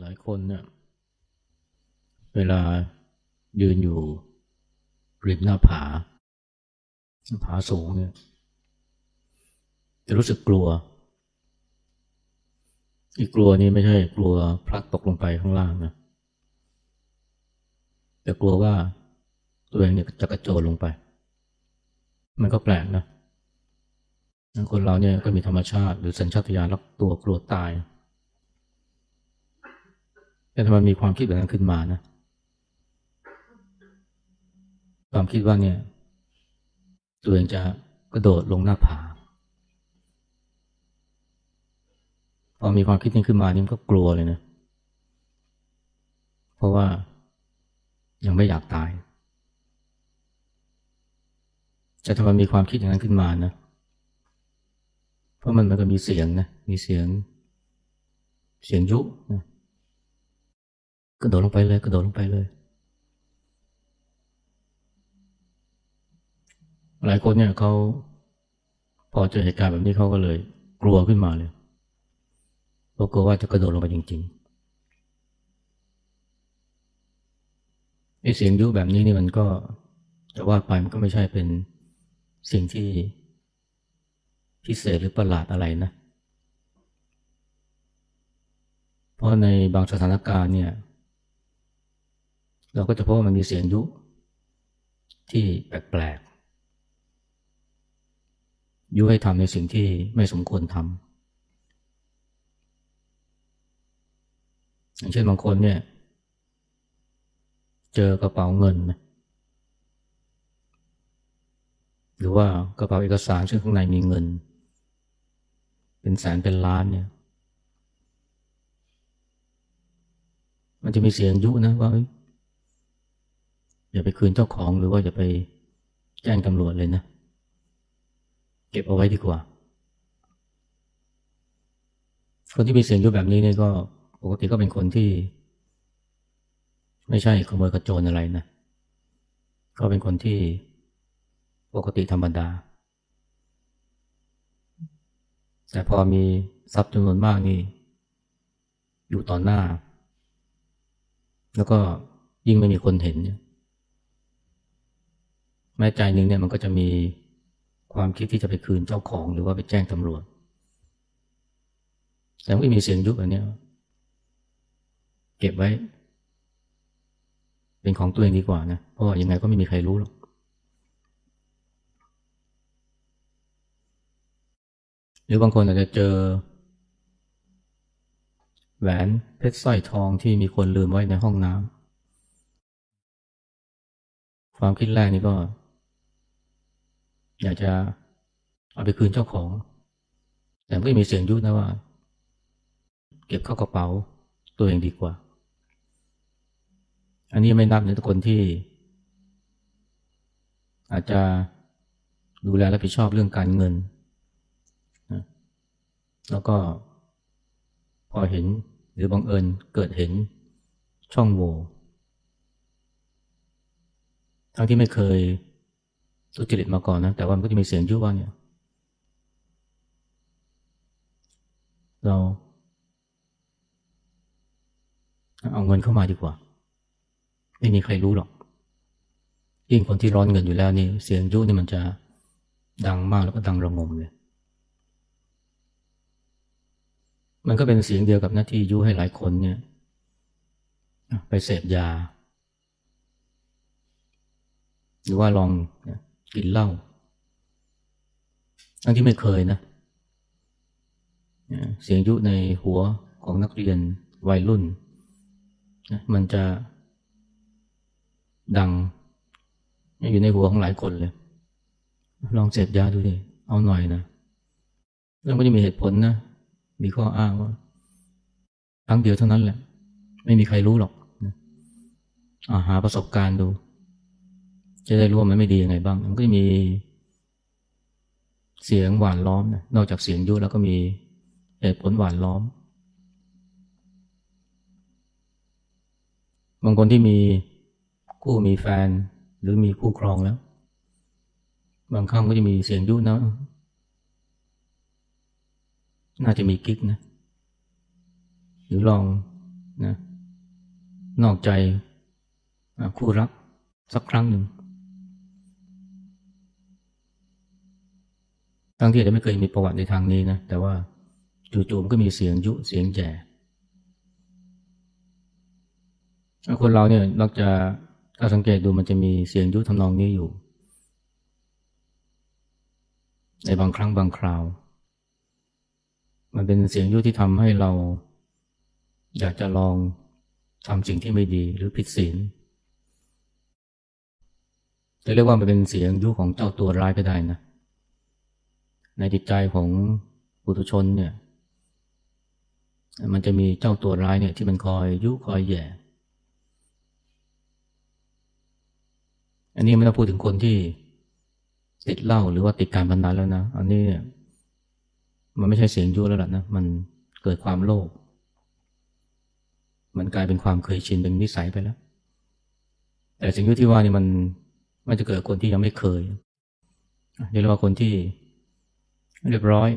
หลายคนเนี่ยเวลายืนอยู่ริมหน้าผา ผาสูงเนี่ยจะรู้สึกกลัว อีกกลัวนี้ไม่ใช่กลัวพลัดตกลงไปข้างล่างนะแต่กลัวว่าตัวเองเนี่ยจะกระโจนลงไป มันก็แปลกนะคนเราเนี่ยก็มีธรรมชาติหรือสัญชาตญาณรักตัวกลัวตาย แต่ทำไมมีความคิดแบบนั้นขึ้นมานะ ความคิดว่าเนี่ย ตัวเองจะกระโดดลงหน้าผาพอมีความคิดนี้ขึ้นมานี่มันก็กลัวเลยนะ เพราะว่ายังไม่อยากตาย จะทำไมมีความคิดอย่างนั้นขึ้นมานะ เพราะมันมันก็มีเสียงนะ มีเสียง เสียงยุนะ กระโดดลงไปเลย กระโดดลงไปเลย หลายคนเนี่ยเขาพอเจอเหตุการณ์แบบนี้เขาก็เลย กลัวขึ้นมาเลยเพราะกลัวว่าจะกระโดดลงไปจริงๆไอ้เสียงยุแบบนี้นี่มันก็จะว่าไปมันก็ไม่ใช่เป็นสิ่งที่พิเศษหรือประหลาดอะไรนะ เพราะในบางสถานการณ์เนี่ย เราก็จะพบว่ามันมีเสียงยุ ที่แปลกๆ ยุให้ทำในสิ่งที่ไม่สมควรทำอย่างเช่นบางคนเนี่ย เจอกระเป๋าเงิน หรือว่ากระเป๋าเอกสารซึ่งข้างในมีเงิน เป็นแสนเป็นล้านเนี่ย มันจะมีเสียงยุนะว่า อย่าไปคืนเจ้าของหรือว่าอย่าไปแจ้งตำรวจเลยนะ เก็บเอาไว้ดีกว่า คนที่มีเสียงยุแบบนี้เนี่ยก็ปกติก็เป็นคนที่ ไม่ใช่ขโมยกระโจนอะไรนะ ก็เป็นคนที่ปกติธรรมดา แต่พอมีทรัพย์จำนวนมากนี่ อยู่ต่อหน้า แล้วก็ยิ่งไม่มีคนเห็นเนี่ย ม้ใจหนึ่งเนี่ยมันก็จะมีความคิดที่จะไปคืนเจ้าของหรือว่าไปแจ้งตำรวจ แต่ไม่มีเสียงยุบอันนี้เก็บไว้ เป็นของตัวเองดีกว่านะ เพราะว่ายังไงก็ไม่มีใครรู้หรอก หรือบางคนอาจจะเจอ แหวนเพชรสร้อยทองที่มีคนลืมไว้ในห้องน้ำความคิดแรกนี่ก็ อยากจะเอาไปคืนเจ้าของ แต่ไม่มีเสียงยุนะว่า เก็บเข้ากระเป๋าตัวเองดีกว่า อันนี้ไม่นับในคนที่ อาจจะดูแลรับผิดชอบเรื่องการเงิน แล้วก็พอเห็นหรือบังเอิญเกิดเห็นช่องโหว่ทั้งที่ไม่เคย สุจริตมาก่อนนะ แต่ว่ามันก็จะมีเสียงยุว่าเนี่ย เราเอาเงินเข้ามาดีกว่า ไม่มีใครรู้หรอก ยิ่งคนที่ร้อนเงินอยู่แล้วนี่ เสียงยุนี่มันจะดังมากแล้วก็ดังระงมเลย มันก็เป็นเสียงเดียวกับหน้าที่ยุให้หลายคนเนี่ย ไปเสพยา หรือว่าลอง กินเหล้าทั้งที่ไม่เคยนะ เสียงยุในหัวของนักเรียนวัยรุ่น มันจะดัง อยู่ในหัวของหลายคนเลย ลองเสพยาดูดิ เอาหน่อยนะแล้วก็จะมีเหตุผลนะ มีข้ออ้างว่าครั้งเดียวเท่านั้นแหละ ไม่มีใครรู้หรอกอาหาประสบการณ์ดู จะได้รู้ว่ามันไม่ดียังไงบ้าง มันก็มีเสียงหวานล้อมนะนอกจากเสียงยุแล้วก็มีเหตุผลหวานล้อม บางคนที่มีคู่มีแฟน หรือมีคู่ครองแล้ว บางครั้งก็จะมีเสียงยุนะน่าจะมีกิ๊กนะ หรือลองนะนอกใจคู่รักสักครั้งหนึ่ง ทั้งที่อาจจะไม่เคยมีประวัติในทางนี้นะ แต่ว่าจู่ๆก็มีเสียงยุเสียงแย่คนเราเนี่ยนอกจากถ้าสังเกตดูมันจะมีเสียงยุทำนองนี้อยู่ ในบางครั้งบางคราว มันเป็นเสียงยุที่ทำให้เรา อยากจะลองทำสิ่งที่ไม่ดีหรือผิดศีลจะเรียกว่ามันเป็นเสียงยุของเจ้าตัวร้ายก็ได้นะ ในจิตใจของปุถุชนเนี่ย มันจะมีเจ้าตัวร้ายเนี่ยที่มันคอยยุคอยแย่ อันนี้ไม่ต้องพูดถึงคนที่ติดเหล้าหรือว่าติดการพนันแล้วนะ อันนี้มันไม่ใช่เสียงยุแล้วล่ะนะ มันเกิดความโลภ มันกลายเป็นความเคยชินเป็นนิสัยไปแล้ว แต่สิ่งที่ว่านี่มันมันจะเกิดคนที่ยังไม่เคยเรียกว่าคนที่ เรียบร้อย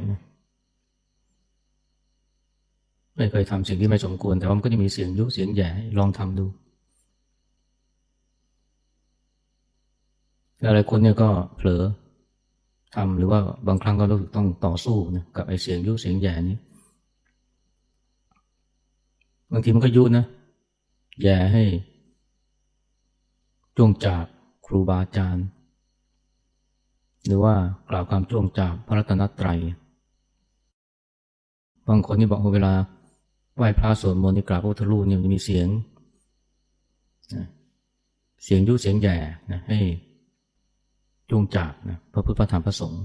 ไม่เคยทำสิ่งที่ไม่สมควร แต่ว่ามันก็จะมีเสียงยุเสียงแย่ลองทำดูหลายคนเนี่ยก็เผลอทำหรือว่าบางครั้งก็รู้สึกต้องต่อสู้นะกับไอ้เสียงยุเสียงแย่นี้บางทีมันก็ยุนะแย่ให้จวงจากครูบาอาจารย์ หรือว่ากล่าวคำจ้วงจากพระรัตนตรัย บางคนนี่บอกว่าเวลาไหว้พระสวดมนต์นี่กราบพระพุทธรูปเนี่ยมันมีเสียง เสียงยุเสียงแย่นะให้จุงจากนะพระพุทธธรรมพระสงฆ์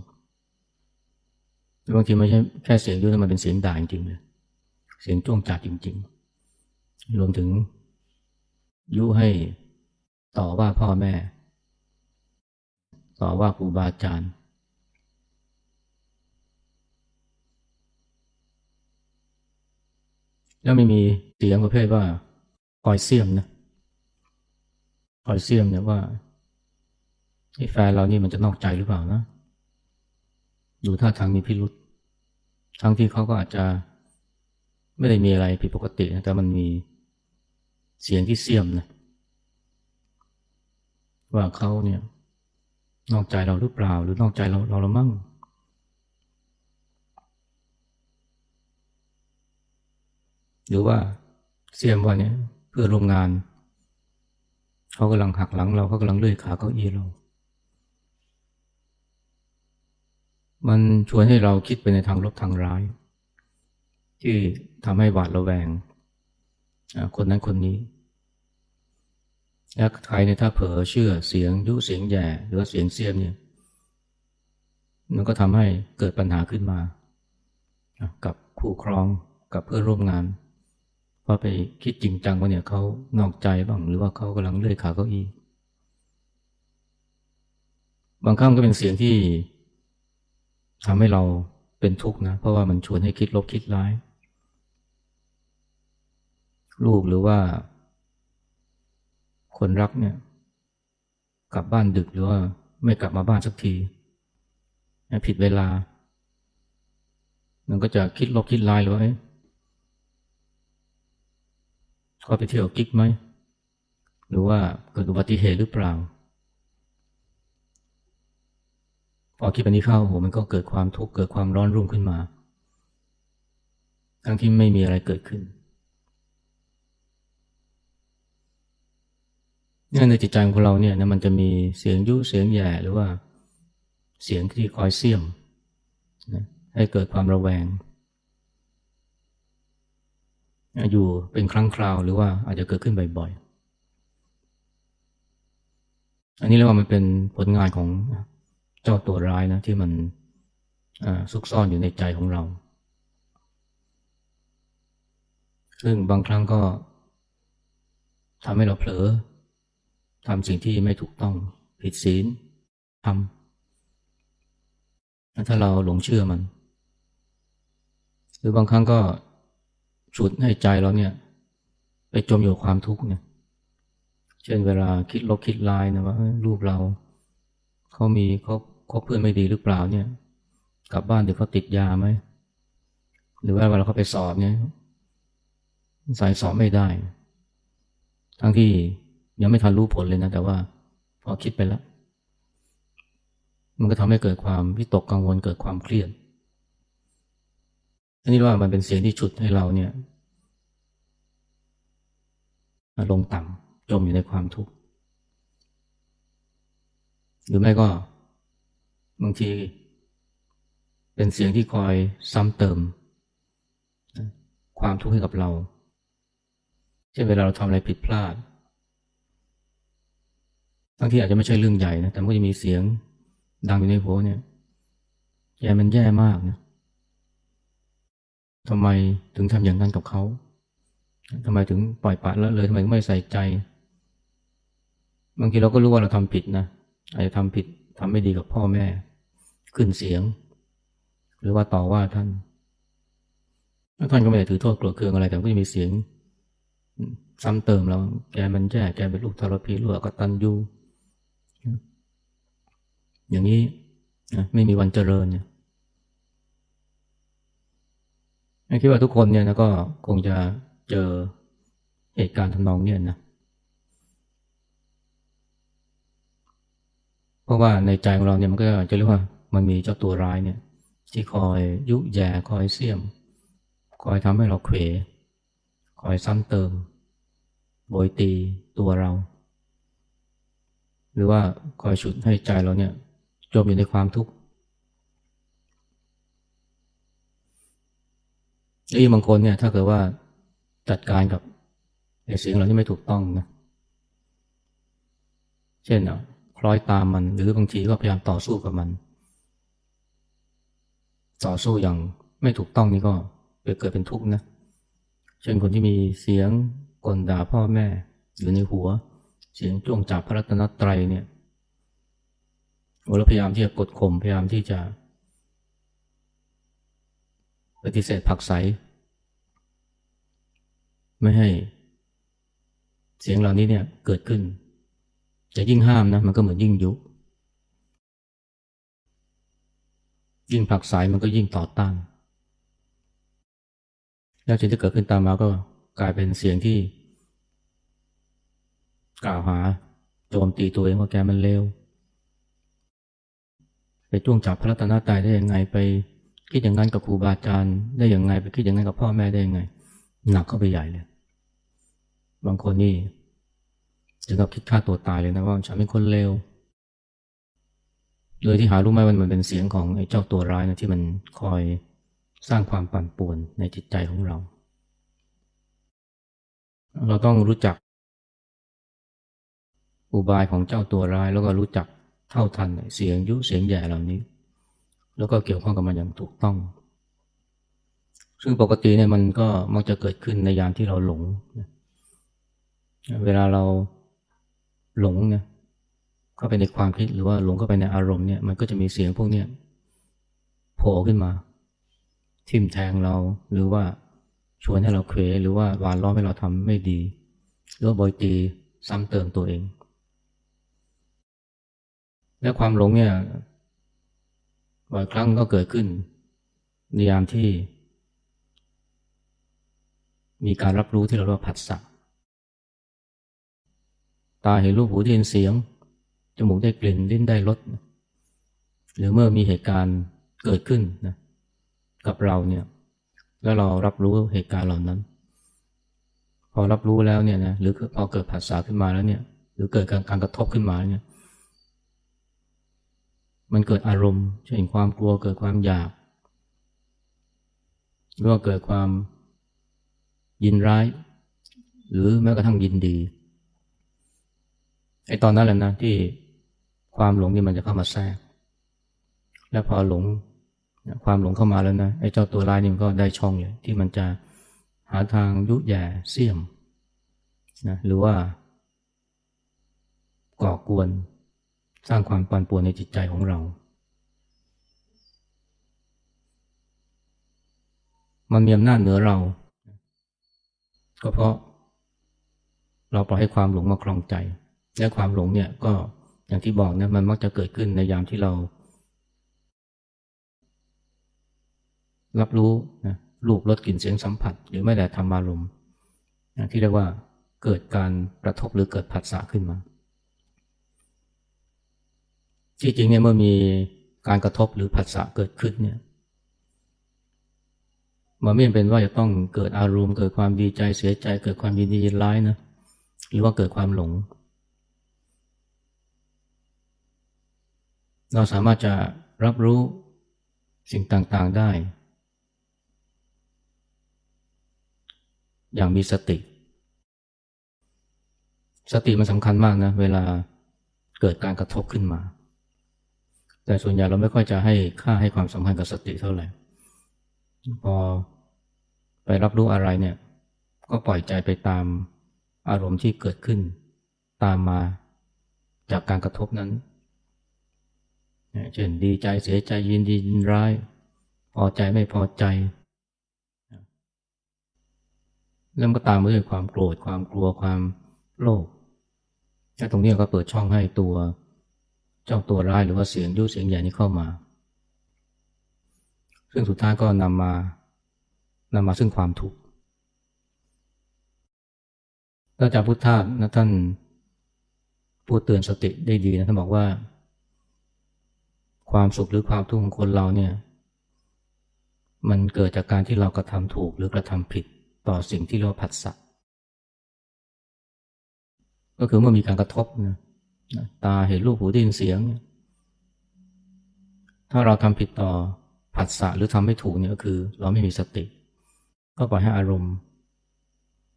บางทีไม่ใช่แค่เสียงยุแต่มันเป็นเสียงด่าจริงๆเลยเสียงจ้วงจากจริง ๆ รวมถึงยุให้ต่อว่าพ่อแม่ ต่อว่าครูบาอาจารย์แล้วไม่มีเสียงประเภทว่าคอยเสียมนะคอยเสียมเนี่ยว่าไอ้แฟนเรานี่มันจะนอกใจหรือเปล่านะดูท่าทางมีพิรุษทั้งที่เขาก็อาจจะไม่ได้มีอะไรผิดปกตินะแต่มันมีเสียงที่เสียมนะว่าเขาเนี่ย นอกใจเราหรือเปล่า หรือนอกใจเราเราละมั่งหรือว่าเสียมว่าเนี่ยเพื่อโรงงาน เขากำลังหักหลังเราเขากำลังเลื่อยขาเก้าอี้เรา มันชวนให้เราคิดไปในทางลบทางร้าย ที่ทำให้หวาดระแวงคนนั้นคนนี้ แล้วใครเนี่ยถ้าเผลอเชื่อเสียงยุเสียงแย่หรือว่าเสียงเสียมเนี่ยมันก็ทำให้เกิดปัญหาขึ้นมา กับคู่ครองกับเพื่อนร่วมงานพอไปคิดจริงจังว่าเนี่ยเขานอกใจบ้างหรือว่าเขากำลังเลื่อยขาเก้าอี้บางครั้งก็เป็นเสียงที่ทำให้เราเป็นทุกข์นะ เพราะว่ามันชวนให้คิดลบคิดร้าย ลูกหรือว่า คนรักเนี่ย กลับบ้านดึกหรือว่าไม่กลับมาบ้านสักที ผิดเวลา มันก็จะคิดลบคิดร้ายหรือว่าเขาไปเที่ยวกิ๊กไหม หรือว่าเกิดอุบัติเหตุหรือเปล่า พอคิดแบบนี้เข้าโหมันก็เกิดความทุกข์เกิดความร้อนรุ่มขึ้นมา ทั้งที่ไม่มีอะไรเกิดขึ้น เนี่ยในจิตใจของเราเนี่ยนะมันจะมีเสียงยุเสียงแย่หรือว่าเสียงที่คอยเสี่ยมนะให้เกิดความระแวง อยู่เป็นครั้งคราวหรือว่าอาจจะเกิดขึ้นบ่อยๆ อันนี้เรียกว่ามันเป็นผลงานของเจ้าตัวร้ายนะที่มันซุกซ่อนอยู่ในใจของเรา ซึ่งบางครั้งก็ทำให้เราเผลอ ทำสิ่งที่ไม่ถูกต้องผิดศีลทำถ้าเราหลงเชื่อมัน หรือบางครั้งก็ฉุดให้ใจเราเนี่ย ไปจมอยู่ความทุกข์เนี่ยเช่นเวลาคิดลบคิดลายนะว่ารูปเราเขามีเขาคบเพื่อนไม่ดีหรือเปล่าเนี่ย กลับบ้านเดี๋ยวเขาติดยาไหมหรือว่าเวลาเขาไปสอบเนี่ยใส่สอบไม่ได้ ทั้งที่ ยังไม่ทันรู้ผลเลยนะ แต่ว่า พอคิดไปแล้ว มันก็ทำให้เกิดความวิตกกังวลเกิดความเครียดอันนี้ว่ามันเป็นเสียงที่ฉุดให้เราเนี่ยลงต่ำจมอยู่ในความทุกข์หรือไม่ก็ บางที เป็นเสียงที่คอยซ้ำเติม ความทุกข์ให้กับเราเช่นเวลาเราทำอะไรผิดพลาด บางทีอาจจะไม่ใช่เรื่องใหญ่นะแต่มันก็จะมีเสียงดังอยู่ในหัวเนี่ยแย่มันแย่มากนะทำไมถึงทำอย่างนั้นกับเขาทำไมถึงปล่อยปละละเลยทำไมไม่ใส่ใจ บางทีเราก็รู้ว่าเราทำผิดนะอาจจะทำผิดทำไม่ดีกับพ่อแม่ ขึ้นเสียง หรือว่าต่อว่าท่านท่านก็ไม่ได้ถือโทษโกรธเคืองอะไรแต่ก็จะมีเสียง ซ้ำเติมเราแกมันแย่แกเป็นลูกทรพีลูกกตันยู อย่างนี้ไม่มีวันเจริญเนี่ยคิดว่าทุกคนเนี่ยนะก็คงจะเจอเหตุการณ์ทำนองเนี่ยนะ เพราะว่าในใจของเราเนี่ยมันก็จะเรียกว่ามันมีเจ้าตัวร้ายเนี่ย ที่คอยยุแย่คอยเสี่ยม คอยทำให้เราเขวคอยซ้ำเติมโบยตีตัวเรา หรือว่าคอยฉุดให้ใจเราเนี่ย จมอยู่ในความทุกข์ไอ้บางคนเนี่ย ถ้าเกิดว่าจัดการกับไอ้สิ่งเหล่านี้ไม่ถูกต้องนะ เช่นอะคล้อยตามมัน หรือบางทีก็พยายามต่อสู้กับมัน ต่อสู้อย่างไม่ถูกต้องนี่ก็เกิดเป็นทุกข์นะ เช่นคนที่มีเสียงกลด่าพ่อแม่อยู่ในหัว เสียงจ้วงจับพระรัตนตรัยเนี่ย เราพยายามที่จะกดข่มพยายามที่จะ ปฏิเสธผักใส ไม่ให้ เสียงเหล่านี้เนี่ยเกิดขึ้น จะยิ่งห้ามนะ มันก็เหมือนยิ่งยุยิ่งผักสายมันก็ยิ่งต่อต้าน แล้วสิ่งที่เกิดขึ้นตามมาก็กลายเป็นเสียงที่ กล่าวหาโจมตีตัวเองว่าแกมันเลว ไปจ้วงจับพระรัตนตรัยได้ยังไงไปคิดอย่างนั้นกับครูบาอาจารย์ได้ย่างไง ไปคิดอย่างนั้นกับพ่อแม่ได้ยังไง หนักเข้าไปใหญ่เลยบางคนนี่ถึงกับคิดฆ่าตัวตายเลยนะว่าฉันเป็นคนเลวโดยที่หารู้ไหมว่ามันเป็นเสียงของไอ้เจ้าตัวร้ายนะที่มันคอยสร้างความปั่นป่วนในจิตใจของเรา เราต้องรู้จัก อุบายของเจ้าตัวร้ายแล้วก็รู้จัก เท่าทันเสียงยุเสียงแย่เหล่านี้ แล้วก็เกี่ยวข้องกับมันอย่างถูกต้อง ซึ่งปกติเนี่ยมันก็มักจะเกิดขึ้นในยามที่เราหลง เวลาเราหลงเนี่ยเข้าไปในความคิดหรือว่าหลงเข้าไปในอารมณ์เนี่ยมันก็จะมีเสียงพวกเนี้ยโผล่ขึ้นมา ทิ่มแทงเราหรือว่าชวนให้เราเควหรือว่าหวานล้อมให้เราทำไม่ดีหรือว่อยตีซ้ำเติมตัวเอง และความหลงเนี่ยบ่อยครั้งก็เกิดขึ้น ในยามที่ มีการรับรู้ที่เราเรียกว่าผัสสะตาเห็นรูปหูได้ยินเสียง จมูกได้กลิ่นลิ้นได้รสหรือเมื่อมีเหตุการณ์เกิดขึ้นนะกับเราเนี่ย แล้วเรารับรู้เหตุการณ์เหล่านั้น พอรับรู้แล้วเนี่ยนะหรือพอเกิดผัสสะขึ้นมาแล้วเนี่ย หรือเกิดการการกระทบขึ้นมาเนี่ย มันเกิดอารมณ์เช่นความกลัวเกิดความอยาก หรือว่าเกิดความยินร้าย หรือแม้กระทั่งยินดีไอ้ตอนนั้นแหละนะที่ความหลงนี่มันจะเข้ามาแทรก แล้วพอหลงความหลงเข้ามาแล้วนะไอ้เจ้าตัวร้ายนี่มันก็ได้ช่องเลยที่มันจะหาทางยุแย่เสี่ยมนะหรือว่าก่อกวน สร้างความปั่นป่วนในจิตใจของเรา มันมีอำนาจเหนือเรา ก็เพราะ เราปล่อยให้ความหลงมาครองใจ และความหลงเนี่ยก็อย่างที่บอกนะมันมักจะเกิดขึ้นในยามที่เรา รับรู้นะรูปรสกลิ่นเสียงสัมผัส หรือไม่แต่ธรรมารมณ์ที่เรียกว่าเกิดการกระทบหรือเกิดผัสสะขึ้นมา ที่จริงเนี่ยเมื่อมีการกระทบหรือผัสสะเกิดขึ้นเนี่ยมันไม่เป็นว่าจะต้องเกิดอารมณ์เกิดความดีใจเสียใจ เกิดความยินดียินร้ายนะหรือว่าเกิดความหลง เราสามารถจะรับรู้สิ่งต่างๆได้ อย่างมีสติ สติมันสำคัญมากนะ เวลาเกิดการกระทบขึ้นมา แต่ส่วนใหญ่เราไม่ค่อยจะให้ค่าให้ความสำคัญกับสติเท่าไหร่ พอไปรับรู้อะไรเนี่ย ก็ปล่อยใจไปตามอารมณ์ที่เกิดขึ้น ตามมาจากการกระทบนั้นเช่นดีใจเสียใจยินดียินร้าย พอใจไม่พอใจแล้วก็ตามมาด้วยความโกรธความกลัวความโลภและตรงนี้ก็เปิดช่องให้ตัว เจ้าตัวร้ายหรือว่าเสียงยุเสียงใหญ่นี้เข้ามา ซึ่งสุดท้ายก็นำมานำมาซึ่งความทุกข์อาจารย์พุทธานะท่านพูดเตือนสติได้ดีนะท่านบอกว่า ความสุขหรือความทุกข์ของคนเราเนี่ย มันเกิดจากการที่เรากระทำถูกหรือกระทำผิดต่อสิ่งที่เราผัสสะก็คือเมื่อมีการกระทบนะ ตาเห็นรูปหูได้ยินเสียง ถ้าเราทำผิดต่อผัสสะหรือทำไม่ถูกเนี่ยก็คือ เราไม่มีสติ ก็ปล่อยให้อารมณ์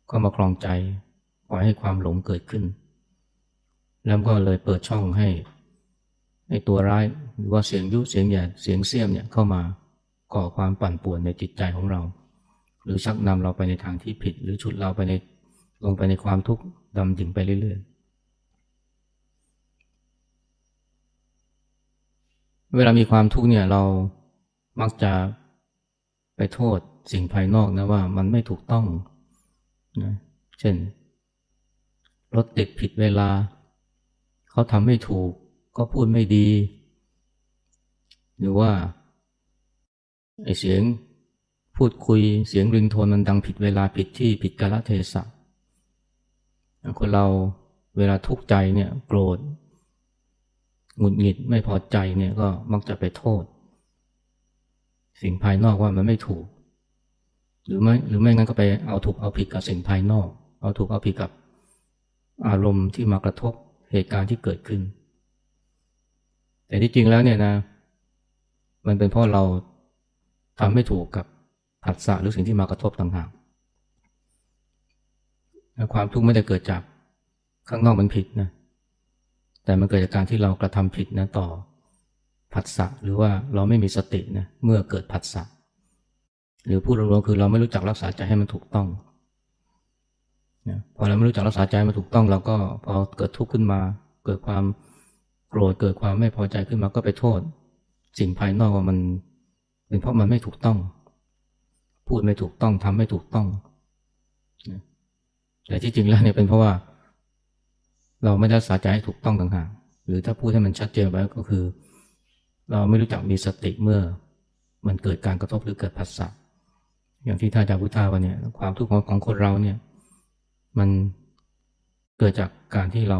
ก็มาคลองใจ ปล่อยให้ความหลงเกิดขึ้น แล้วก็เลยเปิดช่องให้ในตัวร้ายหรือว่าเสียงยุเสียงหย่เสียงเสียมเนี่ยเข้ามาก่อความปั่นป่วนในจิตใจของเรา หรือชักนำเราไปในทางที่ผิด หรือชุดเราไปในลงไปในความทุกข์ดำดิ่งไปเรื่อยๆ เวลามีความทุกข์เนี่ยเรามักจะไปโทษสิ่งภายนอกนะว่ามันไม่ถูกต้องนะเช่น รถติดผิดเวลา เขาทำไม่ถูก ก็พูดไม่ดี หรือว่าไอเสียงพูดคุยเสียงริงโทนมันดังผิดเวลาผิดที่ผิดกาลเทศะคนเราเวลาทุกข์ใจเนี่ยโกรธ หงุดหงิดไม่พอใจเนี่ยก็มักจะไปโทษ สิ่งภายนอกว่ามันไม่ถูก หรือไม่หรือไม่งั้นก็ไปเอาถูกเอาผิดกับสิ่งภายนอก เอาถูกเอาผิดกับอารมณ์ที่มากระทบเหตุการณ์ที่เกิดขึ้น แต่ที่จริงแล้วเนี่ยนะ มันเป็นเพราะเราทำไม่ถูกกับผัสสะหรือสิ่งที่มากระทบต่างหากความทุกข์ไม่ได้เกิดจากข้างนอกมันผิดนะ แต่มันเกิดจากการที่เรากระทำผิดนะต่อผัสสะหรือว่าเราไม่มีสตินะเมื่อเกิดผัสสะหรือพูดรวมๆคือเราไม่รู้จักรักษาใจให้มันถูกต้องนะพอเราไม่รู้จักรักษาใจมันถูกต้องเราก็พอเกิดทุกข์ขึ้นมา เกิดความโกรธเกิดความไม่พอใจขึ้นมาก็ไปโทษ สิ่งภายนอกว่ามันเป็นเพราะมันไม่ถูกต้อง พูดไม่ถูกต้องทำไม่ถูกต้องนะแต่ที่จริงแล้วเนี่ยเป็นเพราะว่า เราไม่ได้รักษาใจให้ถูกต้องต่างหากหรือถ้าพูดให้มันชัดเจนไปก็คือ เราไม่รู้จักมีสติเมื่อมันเกิดการกระทบหรือเกิดผัสสะอย่างที่ท่านอาจารย์พุทธาว่าเนี่ยความทุกข์ของของคนเราเนี่ยมันเกิดจากการที่เรา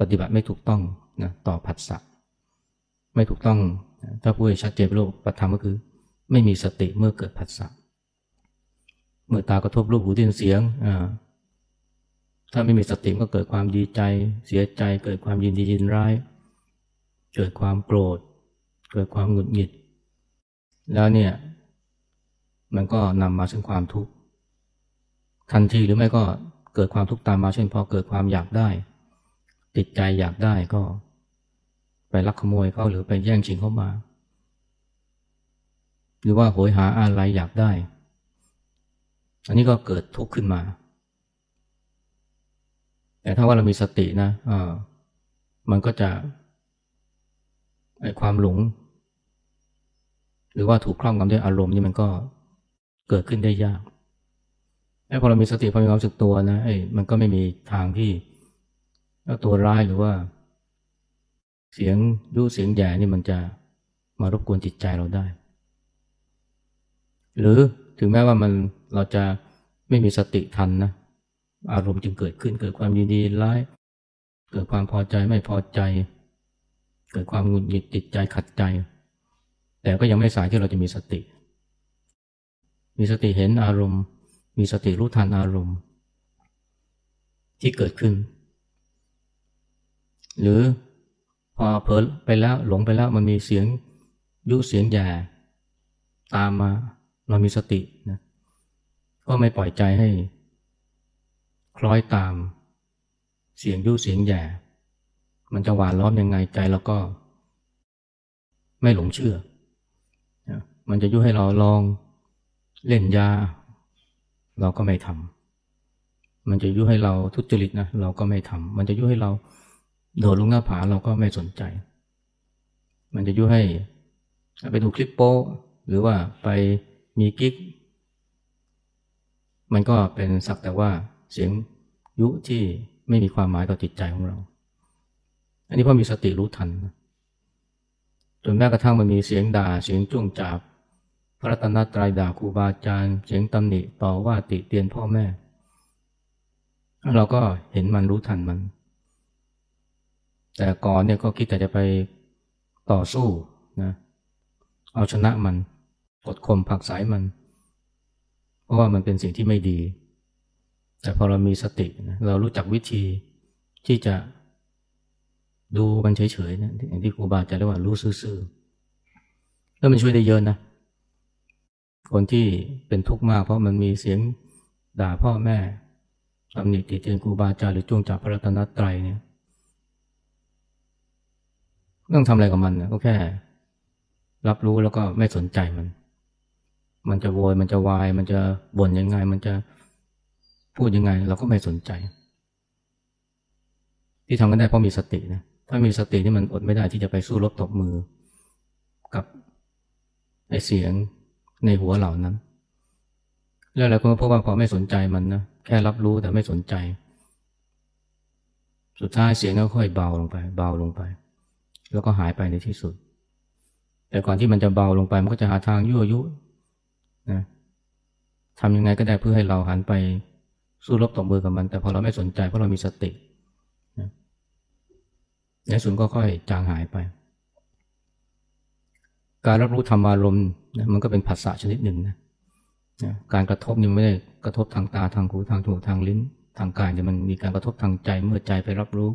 ปฏิบัติไม่ถูกต้องนะต่อผัสสะไม่ถูกต้อง ถ้าพูดชัดเจนโลกปธรรมก็คือ ไม่มีสติเมื่อเกิดผัสสะเมื่อตากระทบรูปหูได้ยินเสียงอ่า ถ้าไม่มีสติก็เกิดความดีใจ เสียใจ เกิดความยินดียินร้าย เกิดความโกรธ เกิดความหงุดหงิด แล้วเนี่ย มันก็นำมาซึ่งความทุกข์ทันทีหรือไม่ก็เกิดความทุกข์ตามมาเช่นพอเกิดความอยากได้ ติดใจอยากได้ก็ ไปลักขโมยเขาหรือไปแย่งชิงเขามา หรือว่าโหยหาอะไรอยากได้ อันนี้ก็เกิดทุกข์ขึ้นมา แต่ถ้าว่าเรามีสตินะอ่ามันก็จะไอความหลง หรือว่าถูกคล่องกับด้วยอารมณ์นี่มันก็เกิดขึ้นได้ยากไอ้พอเรามีสติพอมีความสึกตัวนะไอ้มันก็ไม่มีทางที่ตัวร้ายหรือว่า เสียงยูเสียงแย่นี่มันจะมารบกวนจิตใจเราได้ หรือถึงแม้ว่ามันเราจะไม่มีสติทันนะ อารมณ์จึงเกิดขึ้น เกิดความยินดีร้าย เกิดความพอใจไม่พอใจ เกิดความหงุดหงิดติดใจขัดใจ แต่ก็ยังไม่สายที่เราจะมีสติ มีสติเห็นอารมณ์ มีสติรู้ทันอารมณ์ ที่เกิดขึ้น หรือพอเผลอไปแล้วหลงไปแล้วมันมีเสียงยุเสียงแย่ตามมาเรามีสตินะก็ไม่ปล่อยใจให้ คล้อยตาม เสียงยุเสียงแย่ มันจะหวานล้อมยังไงใจเราก็ ไม่หลงเชื่อ มันจะยุให้เราลองเล่นยา เราก็ไม่ทำมันจะยุให้เราทุจริตนะ เราก็ไม่ทำมันจะยุให้เราโดดลงหน้าผาเราก็ไม่สนใจ มันจะยุให้ไปดูคลิปโป้หรือว่าไปมีกิ๊ก มันก็เป็นสักแต่ว่า เสียงยุที่ไม่มีความหมายต่อจิตใจของเรา อันนี้พราะมีสติรู้ทันจนแม้กระทั่งมันมีเสียงด่าเสียงจ้วงจาบพระรัตนตรัยด่าครูบาอาจารย์เสียงตำหนิต่อว่าติเตียนพ่อแม่ เราก็เห็นมันรู้ทันมัน แต่ก่อนเนี่ยก็คิดแต่จะไปต่อสู้นะเอาชนะมันกดข่มผักสายมัน เพราะว่ามันเป็นสิ่งที่ไม่ดี แต่พอเรามีสติเรารู้จักวิธีที่จะดูมันเฉยๆนะอย่างที่ครูบาอาจารย์เรียกว่ารู้ซื่อๆแล้วมันช่วยได้เยอะนะ คนที่เป็นทุกข์มาก เพราะมันมีเสียงด่าพ่อแม่ตำหนิติเตียนครูบาอาจารย์หรือจ้วงจับพระรัตนตรัยเนี่ยต้องทำอะไรกับมันนะก็แค่ รับรู้แล้วก็ไม่สนใจมัน มันจะโวยมันจะวาย มันจะบ่นยังไง มันจะ พูดยังไง เราก็ไม่สนใจ ที่ทำกันได้เพราะมีสตินะถ้ามีสตินี่มันอดไม่ได้ที่จะไปสู้รบตบมือ กับไอเสียงในหัวเหล่านั้น แล้วอะไรก็พราะว่าพอไม่สนใจมันนะแค่รับรู้แต่ไม่สนใจ สุดท้ายเสียงก็ค่อยเบาลงไป เบาลงไป แล้วก็หายไปในที่สุด แต่ก่อนที่มันจะเบาลงไปมันก็จะหาทางยั่วยุนะทำยังไงก็ได้เพื่อให้เราหันไป สู้รบตบมือกับมัน แต่พอเราไม่สนใจเพราะเรามีสตินะในสุดก็ค่อยจางหายไป การรับรู้ธรรมารมณ์มันก็เป็นภาษาชนิดหนึ่งนะนะการกระทบนี่ไม่ได้กระทบทางตาทางหูทางจมูกทางลิ้นทางกายแต่มันมีการกระทบทางใจเมื่อใจไปรับรู้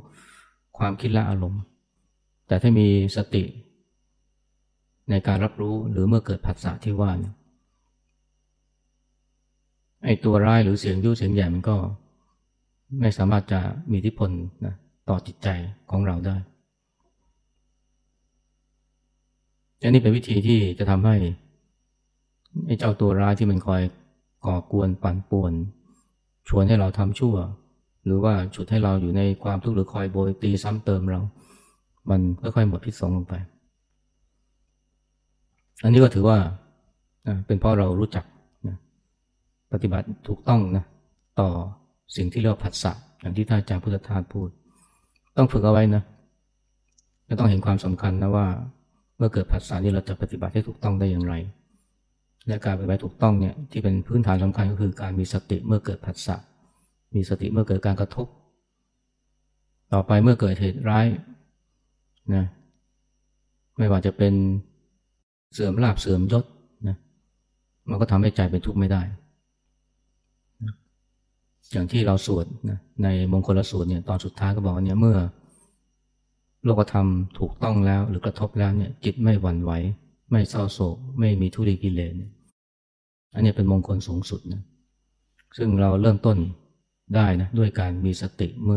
ความคิดและอารมณ์ แต่ถ้ามีสติในการรับรู้หรือเมื่อเกิดผัสสะที่ว่าเนี่ย ไอ้ตัวร้ายหรือเสียงยุเสียงใหญ่มันก็ไม่สามารถจะมีอิทธิพลนะต่อจิตใจของเราได้ อันนี้เป็นวิธีที่จะทำให้ไอ้เจ้าตัวร้ายที่มันคอยก่อกวนปั่นป่วน ชวนให้เราทำชั่ว หรือว่าฉุดให้เราอยู่ในความทุกข์หรือคอยโบยตีซ้ำเติมเรา มันค่อยๆหมดพิษสงลงไป อันนี้ก็ถือว่าเป็นเพราะเรารู้จัก ปฏิบัติถูกต้องนะต่อสิ่งที่เรียกว่าผัสสะอย่างที่ท่านอาจารย์พุทธทาสพูด ต้องฝึกเอาไว้นะจะต้องเห็นความสำคัญนะว่า เมื่อเกิดผัสสะนี้เราจะปฏิบัติให้ถูกต้องได้อย่างไร และการปฏิบัติถูกต้องเนี่ยที่เป็นพื้นฐานสำคัญก็คือการมีสติเมื่อเกิดผัสสะมีสติเมื่อเกิดการกระทบ ต่อไปเมื่อเกิดเหตุร้ายนะไม่ว่าจะเป็นเสื่อมลาบเสื่อมยศนะมันก็ทำให้ใจเป็นทุกข์ไม่ได้ อย่างที่เราสวดนะในมงคลสูตรเนี่ยตอนสุดท้ายก็บอกว่าเนี่ยเมื่อ โลกธรรมถูกต้องแล้ว หรือกระทบแล้วเนี่ยจิตไม่หวั่นไหวไม่เศร้าโศก ไม่มีทุริกิเลสอันนี้เป็นมงคลสูงสุดนะซึ่งเราเริ่มต้นได้นะด้วยการมีสติเมื่อ